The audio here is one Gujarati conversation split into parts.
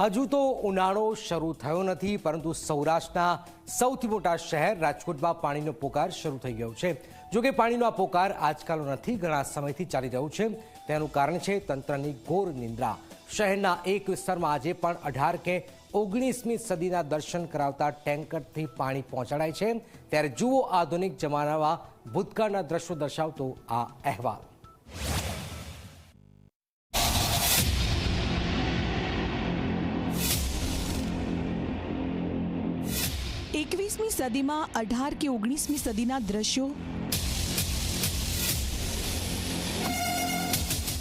હજુ તો ઉનાળો શરૂ થયો નથી, પરંતુ સૌરાષ્ટ્રના સૌથી મોટા શહેર રાજકોટમાં પાણીનો પોકાર શરૂ થઈ ગયો છે. જોકે પાણીનો આ પોકાર આજકાલ નથી, ઘણા સમયથી ચાલી રહ્યું છે. તેનું કારણ છે તંત્રની ઘોર નિંદ્રા. શહેરના એક વિસ્તારમાં આજે પણ અઢાર કે ઓગણીસમી સદીના દર્શન કરાવતા ટેન્કરથી પાણી પહોંચાડાય છે. ત્યારે જુઓ આધુનિક જમાનામાં ભૂતકાળના દ્રશ્યો દર્શાવતો આ અહેવાલ. એકવીસમી સદીમાં અઢાર કે ઓગણીસમી સદીના દ્રશ્યો.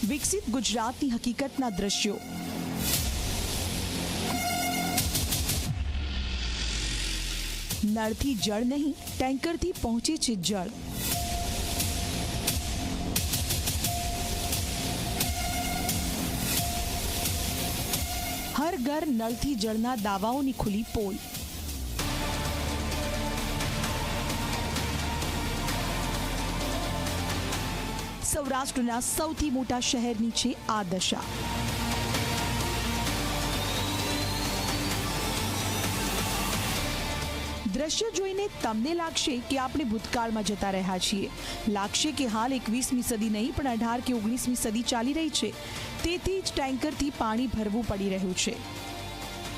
વિકસિત ગુજરાતની હકીકતના દ્રશ્યો. નળથી જળ નહીં, ટેન્કરથી પહોંચે છે જળ. હર ઘર નળથી જળના દાવાઓની ખુલી પોલ. સૌરાષ્ટ્રના સૌથી મોટા શહેરની છે આ દશા. દ્રશ્ય જોઈને તમને લાગશે કે આપણે ભૂતકાળમાં જતા રહ્યા છીએ. લાગશે કે હાલ એકવીસમી સદી નહીં, પણ અઢાર કે ઓગણીસમી સદી ચાલી રહી છે. તેથી જ ટેન્કરથી પાણી ભરવું પડી રહ્યું છે.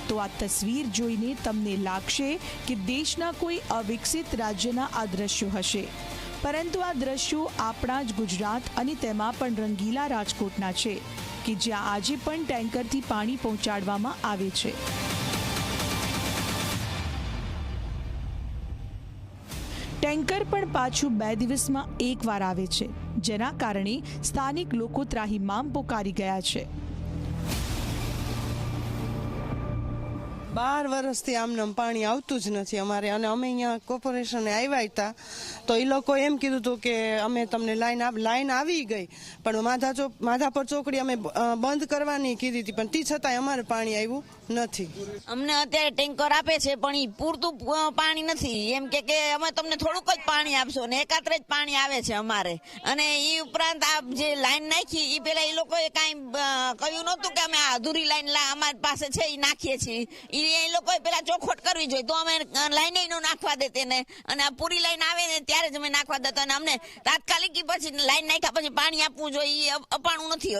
તો આ તસવીર જોઈને તમને લાગશે કે દેશના કોઈ અવિકસિત રાજ્યના આ દ્રશ્યો હશે. પરંતુ આ દ્રશ્યો આપણા જ ગુજરાત અને તેમાં પણ રંગીલા રાજકોટના છે, કે જ્યાં આજે પણ ટેન્કરથી પાણી પહોંચાડવામાં આવે છે. ટેન્કર પણ પાછું બે દિવસમાં એકવાર આવે છે, જેના કારણે સ્થાનિક લોકો ત્રાહીમામ પોકારી ગયા છે. બાર વર્ષથી આમનામ પાણી આવતું જ નથી અમારે. અને અમે અહીંયા કોર્પોરેશને આવ્યા હતા, તો એ લોકો એમ કીધું હતું કે અમે તમને લાઈન લાઈન આવી ગઈ, પણ માધા ચોક, માધાપર ચોકડી અમે બંધ કરવાની કીધી હતી, પણ તે છતાંય અમારે પાણી આવ્યું નથી. અમને અત્યારે ટેન્કર આપે છે, પણ એ પૂરતું પાણી નથી. એમ કે કે અમે તમને થોડુંક જ પાણી આપશો ને એકાત્રે જ પાણી આવે છે અમારે. અને એ ઉપરાંત આ જે લાઈન નાખી એ પેલા એ લોકોએ કાંઈ કહ્યું નહોતું કે અમે આ અધૂરી લાઈન અમારી પાસે છે એ નાખીએ છીએ. એ એ લોકોએ પેલા ચોખવટ કરવી જોઈએ. તો અમે લાઈને નો નાખવા દેતા તેને. અને આ પૂરી લાઈન આવે ને ત્યારે જ અમે નાખવા દેતા અને અમને તાત્કાલિક પછી લાઈન નાખ્યા પછી પાણી આપવું જોઈએ. અપાણું નથી